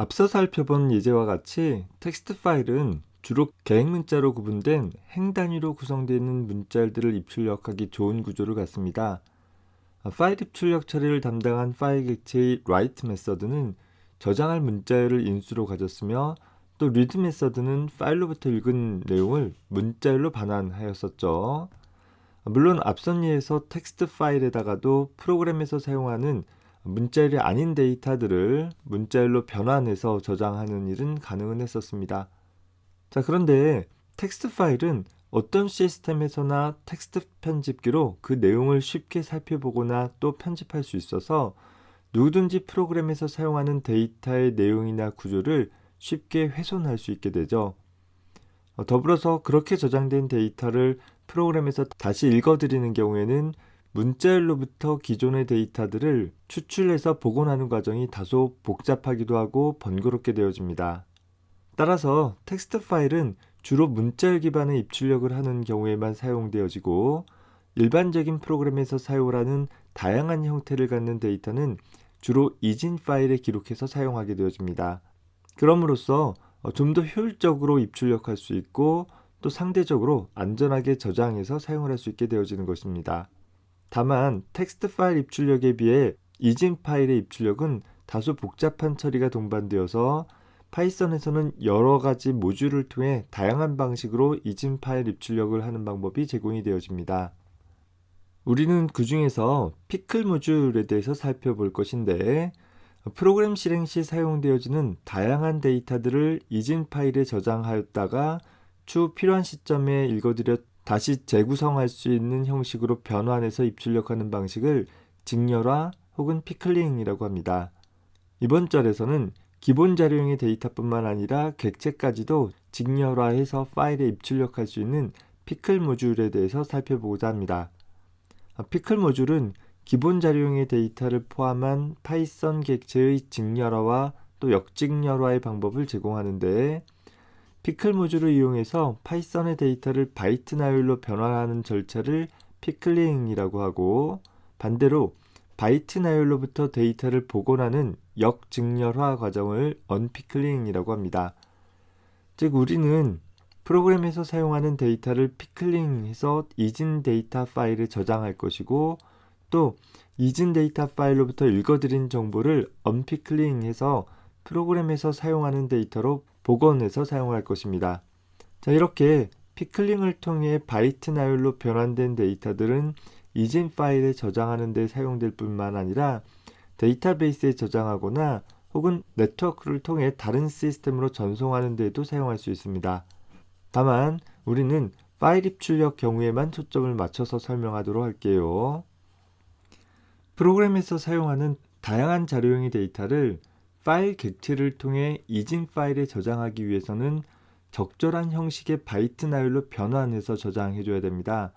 앞서 살펴본 예제와 같이 텍스트 파일은 주로 계획 문자로 구분된 행 단위로 구성되어 있는 문자들을 입출력하기 좋은 구조를 갖습니다. 아, 파일 입출력 처리를 담당한 파일 객체의 write 메서드는 저장할 문자열을 인수로 가졌으며 또 read 메서드는 파일로부터 읽은 내용을 문자열로 반환하였었죠. 물론 앞선 예에서 텍스트 파일에다가도 프로그램에서 사용하는 문자열이 아닌 데이터들을 문자열로 변환해서 저장하는 일은 가능은 했었습니다. 자, 그런데 텍스트 파일은 어떤 시스템에서나 텍스트 편집기로 그 내용을 쉽게 살펴보거나 또 편집할 수 있어서 누구든지 프로그램에서 사용하는 데이터의 내용이나 구조를 쉽게 훼손할 수 있게 되죠. 어, 더불어서 그렇게 저장된 데이터를 프로그램에서 다시 읽어드리는 경우에는 문자열로부터 기존의 데이터들을 추출해서 복원하는 과정이 다소 복잡하기도 하고 번거롭게 되어집니다. 따라서 텍스트 파일은 주로 문자열 기반의 입출력을 하는 경우에만 사용되어지고 일반적인 프로그램에서 사용을 하는 다양한 형태를 갖는 데이터는 주로 이진 파일에 기록해서 사용하게 되어집니다. 그럼으로써 어, 좀더 효율적으로 입출력할 수 있고 또 상대적으로 안전하게 저장해서 사용을 할 수 있게 되어지는 것입니다. 다만 텍스트 파일 입출력에 비해 이진 파일의 입출력은 다소 복잡한 처리가 동반되어서 파이썬에서는 여러 가지 모듈을 통해 다양한 방식으로 이진 파일 입출력을 하는 방법이 제공이 되어집니다. 우리는 그 중에서 피클 모듈에 대해서 살펴볼 것인데 프로그램 실행 시 사용되어지는 다양한 데이터들을 이진 파일에 저장하였다가 추후 필요한 시점에 읽어드려 다시 재구성할 수 있는 형식으로 변환해서 입출력하는 방식을 직렬화 혹은 피클링이라고 합니다. 이번 절에서는 기본 자료용의 데이터뿐만 아니라 객체까지도 직렬화해서 파일에 입출력할 수 있는 피클 모듈에 대해서 살펴보고자 합니다. 아, 피클 모듈은 기본 자료용의 데이터를 포함한 파이썬 객체의 직렬화와 또 역직렬화의 방법을 제공하는데 피클 모듈을 이용해서 파이썬의 데이터를 바이트 나열로 변환하는 절차를 피클링이라고 하고 반대로 바이트 나열로부터 데이터를 복원하는 역직렬화 과정을 언피클링이라고 합니다. 즉 우리는 프로그램에서 사용하는 데이터를 피클링해서 이진 데이터 파일에 저장할 것이고 또 이진 데이터 파일로부터 읽어드린 정보를 언피클링해서 프로그램에서 사용하는 데이터로 복원해서 사용할 것입니다. 자, 이렇게 피클링을 통해 바이트 나열로 변환된 데이터들은 이진 파일에 저장하는 데 사용될 뿐만 아니라 데이터베이스에 저장하거나 혹은 네트워크를 통해 다른 시스템으로 전송하는 데에도 사용할 수 있습니다. 다만 우리는 파일 입출력 경우에만 초점을 맞춰서 설명하도록 할게요. 프로그램에서 사용하는 다양한 자료용의 데이터를 파일 객체를 통해 이진 파일에 저장하기 위해서는 적절한 형식의 바이트 나열로 변환해서 저장해 줘야 됩니다.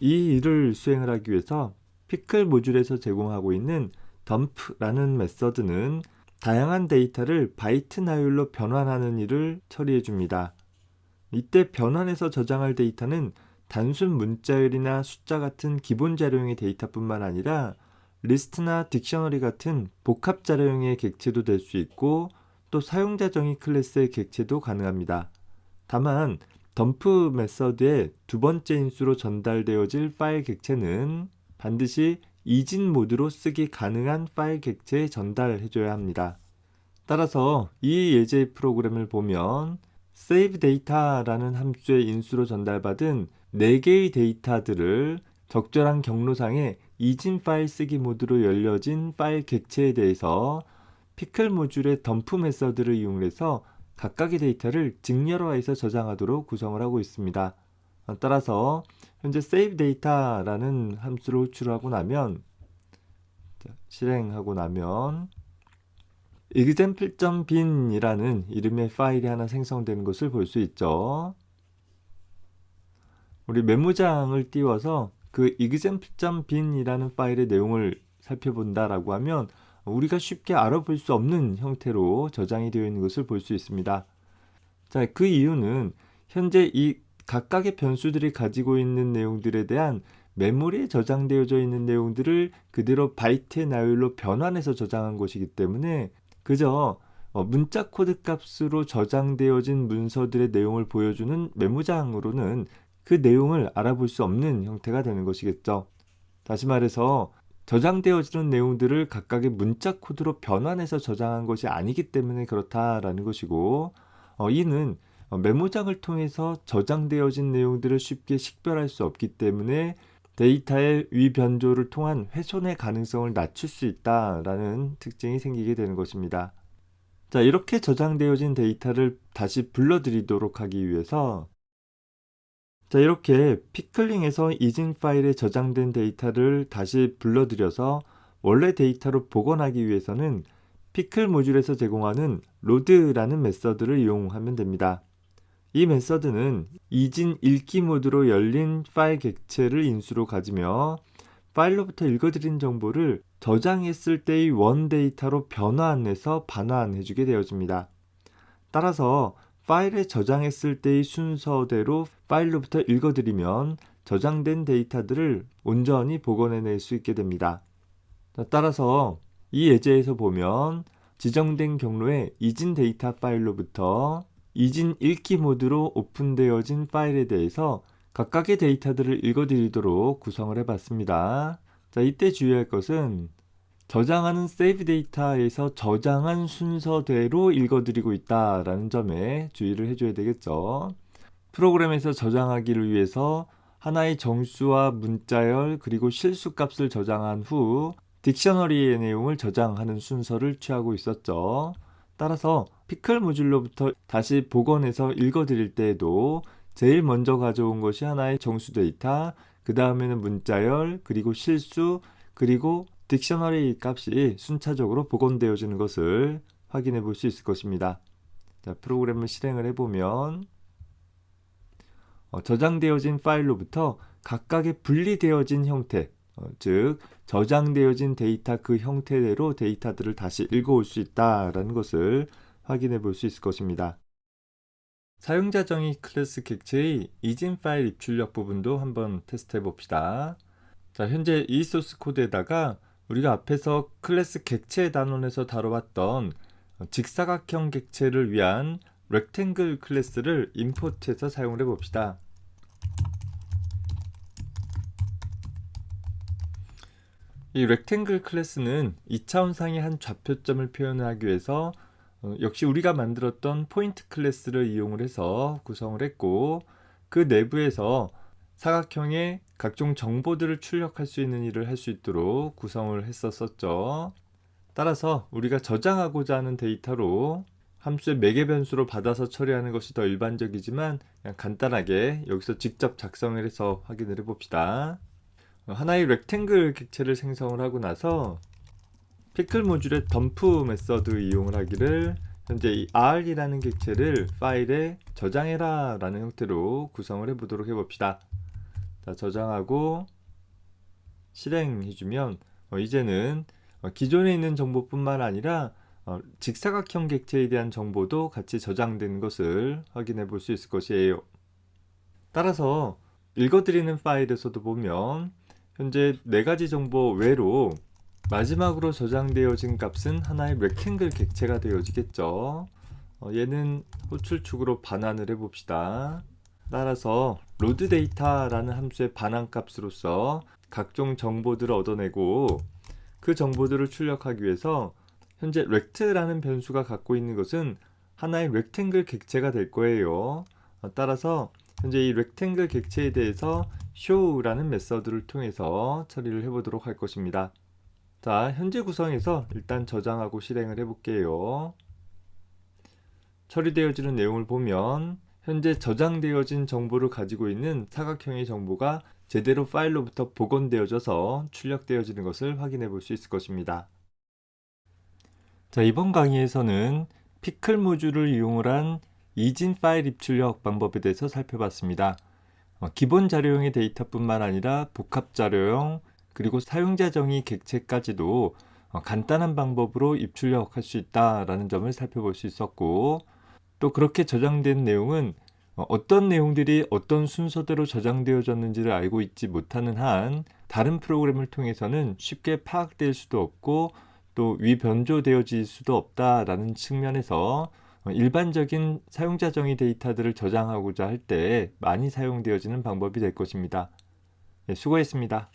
이 일을 수행을 하기 위해서 피클 모듈에서 제공하고 있는 덤프라는 메서드는 다양한 데이터를 바이트 나열로 변환하는 일을 처리해 줍니다. 이때 변환해서 저장할 데이터는 단순 문자열이나 숫자 같은 기본 자료용의 데이터뿐만 아니라 리스트나 딕셔너리 같은 복합 자료용의 객체도 될 수 있고 또 사용자 정의 클래스의 객체도 가능합니다. 다만 덤프 메서드의 두 번째 인수로 전달되어질 파일 객체는 반드시 이진 모드로 쓰기 가능한 파일 객체에 전달해줘야 합니다. 따라서 이 예제 프로그램을 보면 save data라는 함수의 인수로 전달받은 4개의 데이터들을 적절한 경로상에 이진 파일 쓰기 모드로 열려진 파일 객체에 대해서 피클 모듈의 덤프 메서드를 이용해서 각각의 데이터를 직렬화해서 저장하도록 구성을 하고 있습니다. 따라서 현재 save data라는 함수를 호출하고 나면 실행하고 나면 example.bin이라는 이름의 파일이 하나 생성되는 것을 볼 수 있죠. 우리 메모장을 띄워서 그 example.bin이라는 파일의 내용을 살펴본다라고 하면 우리가 쉽게 알아볼 수 없는 형태로 저장이 되어 있는 것을 볼 수 있습니다. 자, 그 이유는 현재 이 각각의 변수들이 가지고 있는 내용들에 대한 메모리에 저장되어져 있는 내용들을 그대로 바이트의 나열로 변환해서 저장한 것이기 때문에 그저 어, 문자 코드 값으로 저장되어진 문서들의 내용을 보여주는 메모장으로는 그 내용을 알아볼 수 없는 형태가 되는 것이겠죠. 다시 말해서 저장되어지는 내용들을 각각의 문자 코드로 변환해서 저장한 것이 아니기 때문에 그렇다라는 것이고 어, 이는 어, 메모장을 통해서 저장되어진 내용들을 쉽게 식별할 수 없기 때문에 데이터의 위변조를 통한 훼손의 가능성을 낮출 수 있다라는 특징이 생기게 되는 것입니다. 자, 이렇게 저장되어진 데이터를 다시 불러들이도록 하기 위해서 자, 이렇게 피클링에서 이진 파일에 저장된 데이터를 다시 불러들여서 원래 데이터로 복원하기 위해서는 피클 모듈에서 제공하는 로드라는 메서드를 이용하면 됩니다. 이 메서드는 이진 읽기 모드로 열린 파일 객체를 인수로 가지며 파일로부터 읽어들인 정보를 저장했을 때의 원 데이터로 변환해서 반환해주게 되어집니다. 따라서 파일에 저장했을 때의 순서대로 파일로부터 읽어들이면 저장된 데이터들을 온전히 복원해낼 수 있게 됩니다. 따라서 이 예제에서 보면 지정된 경로에 이진 데이터 파일로부터 이진 읽기 모드로 오픈되어진 파일에 대해서 각각의 데이터들을 읽어드리도록 구성을 해봤습니다. 자, 이때 주의할 것은 저장하는 save 데이터에서 저장한 순서대로 읽어드리고 있다라는 점에 주의를 해줘야 되겠죠. 프로그램에서 저장하기를 위해서 하나의 정수와 문자열 그리고 실수 값을 저장한 후 딕셔너리의 내용을 저장하는 순서를 취하고 있었죠. 따라서 피클 모듈로부터 다시 복원해서 읽어드릴 때에도 제일 먼저 가져온 것이 하나의 정수 데이터, 그 다음에는 문자열, 그리고 실수, 그리고 딕셔너리 값이 순차적으로 복원되어지는 것을 확인해 볼 수 있을 것입니다. 자, 프로그램을 실행을 해보면 어, 저장되어진 파일로부터 각각의 분리되어진 형태, 어, 즉 저장되어진 데이터 그 형태대로 데이터들을 다시 읽어올 수 있다라는 것을 확인해 볼 수 있을 것입니다. 사용자 정의 클래스 객체의 이진 파일 입출력 부분도 한번 테스트해 봅시다. 자, 현재 이 소스 코드에다가 우리가 앞에서 클래스 객체 단원에서 다뤄봤던 직사각형 객체를 위한 렉탱글 클래스를 임포트해서 사용을 해봅시다. 이 렉탱글 클래스는 2차원상의 한 좌표점을 표현하기 위해서 어, 역시 우리가 만들었던 포인트 클래스를 이용을 해서 구성을 했고 그 내부에서 사각형의 각종 정보들을 출력할 수 있는 일을 할 수 있도록 구성을 했었었죠. 따라서 우리가 저장하고자 하는 데이터로 함수의 매개 변수로 받아서 처리하는 것이 더 일반적이지만 그냥 간단하게 여기서 직접 작성을 해서 확인을 해봅시다. 하나의 렉탱글 객체를 생성을 하고 나서 피클 모듈의 덤프 메서드 이용을 하기를 현재 이 r이라는 객체를 파일에 저장해라 라는 형태로 구성을 해보도록 해봅시다. 자, 저장하고 실행해주면 어, 이제는 어, 기존에 있는 정보뿐만 아니라 어, 직사각형 객체에 대한 정보도 같이 저장된 것을 확인해 볼 수 있을 것이에요. 따라서 읽어드리는 파일에서도 보면 현재 네 가지 정보 외로 마지막으로 저장되어진 값은 하나의 렉탱글 객체가 되어지겠죠. 어, 얘는 호출축으로 반환을 해봅시다. 따라서 로드 데이터라는 함수의 반환 값으로서 각종 정보들을 얻어내고 그 정보들을 출력하기 위해서 현재 rect라는 변수가 갖고 있는 것은 하나의 rectangle 객체가 될 거예요. 어, 따라서 현재 이 rectangle 객체에 대해서 show라는 메서드를 통해서 처리를 해보도록 할 것입니다. 자, 현재 구성에서 일단 저장하고 실행을 해볼게요. 처리되어지는 내용을 보면 현재 저장되어진 정보를 가지고 있는 사각형의 정보가 제대로 파일로부터 복원되어져서 출력되어지는 것을 확인해 볼 수 있을 것입니다. 자, 이번 강의에서는 피클 모듈을 이용을 한 이진 파일 입출력 방법에 대해서 살펴봤습니다. 어, 기본 자료형의 데이터뿐만 아니라 복합 자료형 그리고 사용자 정의 객체까지도 어, 간단한 방법으로 입출력할 수 있다라는 점을 살펴볼 수 있었고 또 그렇게 저장된 내용은 어, 어떤 내용들이 어떤 순서대로 저장되어졌는지를 알고 있지 못하는 한 다른 프로그램을 통해서는 쉽게 파악될 수도 없고 또 위변조되어질 수도 없다라는 측면에서 어, 일반적인 사용자 정의 데이터들을 저장하고자 할 때 많이 사용되어지는 방법이 될 것입니다. 네, 수고했습니다.